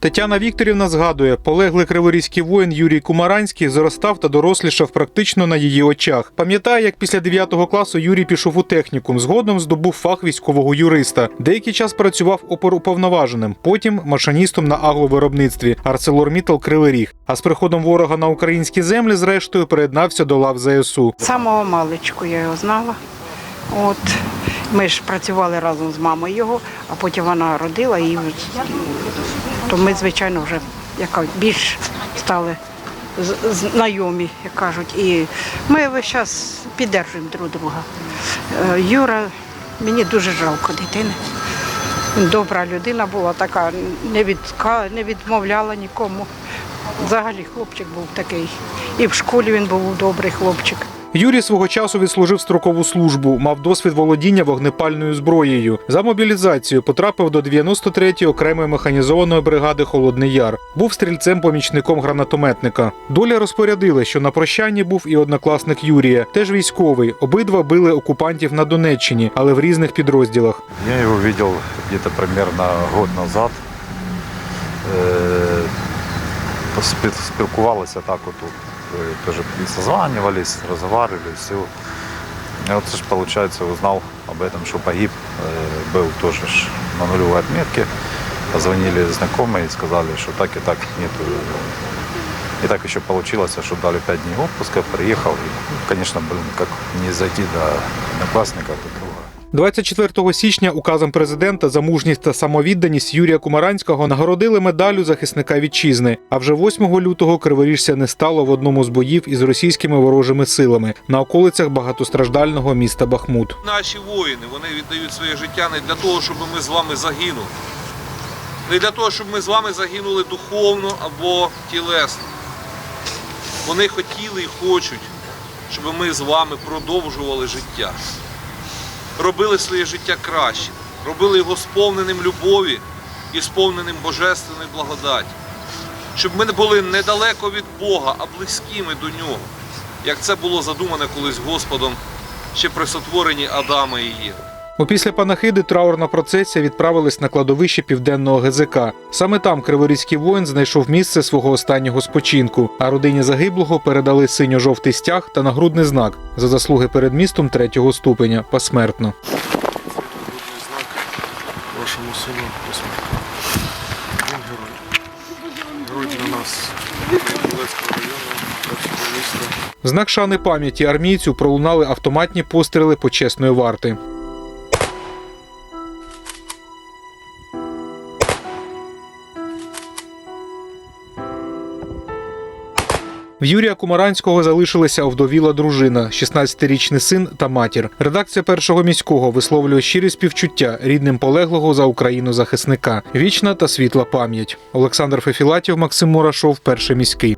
Тетяна Вікторівна згадує, полеглий криворізький воїн Юрій Кумаранський зростав та дорослішав практично на її очах. Пам'ятає, як після 9 класу Юрій пішов у технікум, згодом здобув фах військового юриста. Деякий час працював оперуповноваженим, потім машиністом на агловиробництві ArcelorMittal Кривий Ріг. А з приходом ворога на українські землі, зрештою, приєднався до лав ЗСУ. Самого маличку я його знала. От. Ми ж працювали разом з мамою його, а потім вона родила і то ми, звичайно, вже яка, більш стали знайомі, як кажуть. І ми весь час піддержуємо друг друга. Е, Юра, мені дуже жалко дитини. Добра людина була така, не, відка, не відмовляла нікому. Взагалі хлопчик був такий. І в школі він був добрий хлопчик. Юрій свого часу відслужив строкову службу, мав досвід володіння вогнепальною зброєю. За мобілізацію потрапив до 93-ї окремої механізованої бригади Холодний Яр. Був стрільцем-помічником гранатометника. Доля розпорядила, що на прощанні був і однокласник Юрія, теж військовий. Обидва били окупантів на Донеччині, але в різних підрозділах. Я его видел где-то примерно год назад. Э, Спілкувалися так от, тут, э, тоже созванивались, разговаривали, все. И вот же, получается, узнал об этом, что погиб, э, был тоже на нулевой отметке. Позвонили знакомые и сказали, что так и так нету. И так еще получилось, что дали 5 дней отпуска, приехал. И, ну, конечно, блин, как не зайти до друга. 24 січня указом президента за мужність та самовідданість Юрія Кумаранського нагородили медаллю захисника вітчизни. А вже 8 лютого криворіжця не стало в одному з боїв із російськими ворожими силами на околицях багатостраждального міста Бахмут. Наші воїни вони віддають своє життя не для того, щоб ми з вами загинули. Не для того, щоб ми з вами загинули духовно або тілесно. Вони хотіли і хочуть, щоб ми з вами продовжували життя. Робили своє життя краще, робили його сповненим любові і сповненим божественної благодаті. Щоб ми не були недалеко від Бога, а близькими до нього, як це було задумане колись Господом ще при сотворенні Адама і Єви. Опісля панахиди траурна процесія відправилась на кладовище південного ГЗК. Саме там криворізький воїн знайшов місце свого останнього спочинку, а родині загиблого передали синьо-жовтий стяг та нагрудний знак за заслуги перед містом третього ступеня посмертно. Вашому сину посмертно. Він герой. Герой для нас Білецького району, міста. В знак шани пам'яті армійцю пролунали автоматні постріли почесної варти. В Юрія Кумаранського залишилася овдовіла дружина, 16-річний син та матір. Редакція першого міського висловлює щирі співчуття рідним полеглого за Україну захисника. Вічна та світла пам'ять. Олександр Фефілатів, Максим Мурашов, перший міський.